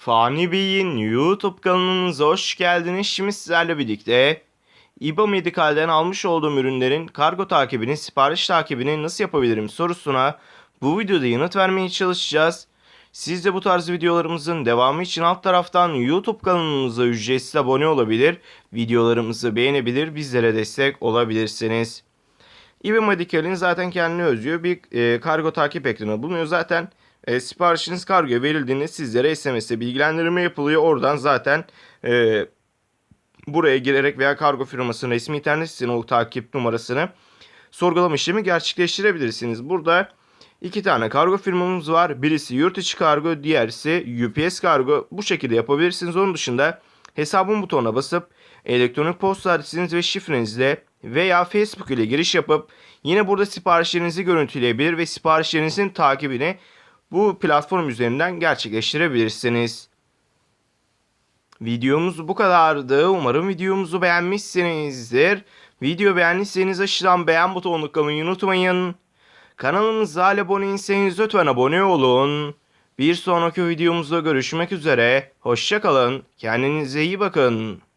Fani Bey'in YouTube kanalınıza hoş geldiniz. Şimdi sizlerle birlikte İBA Medical'den almış olduğum ürünlerin kargo takibini, sipariş takibini nasıl yapabilirim sorusuna bu videoda yanıt vermeye çalışacağız. Siz de bu tarz videolarımızın devamı için alt taraftan YouTube kanalımıza ücretsiz abone olabilir, videolarımızı beğenebilir, bizlere destek olabilirsiniz. İBA Medical'in zaten kendine özgü bir e, kargo takip ekranı bulunuyor. Zaten e, siparişiniz kargoya verildiğinde sizlere SMS'e bilgilendirme yapılıyor. Oradan zaten e, buraya girerek veya kargo firmasının resmi internet sitesine o takip numarasını sorgulama işlemi gerçekleştirebilirsiniz. Burada iki tane kargo firmamız var. Birisi yurt içi kargo, diğerisi UPS kargo. Bu şekilde yapabilirsiniz. Onun dışında hesabın butonuna basıp elektronik posta adresiniz ve şifrenizle veya Facebook ile giriş yapıp yine burada siparişlerinizi görüntüleyebilir ve siparişlerinizin takibini bu platform üzerinden gerçekleştirebilirsiniz. Videomuz bu kadardı. Umarım videomuzu beğenmişsinizdir. Video beğendiyseniz aşağıdan beğen butonuna kalmayı unutmayın. Kanalımıza abone değilseniz lütfen abone olun. Bir sonraki videomuzda görüşmek üzere. Hoşçakalın. Kendinize iyi bakın.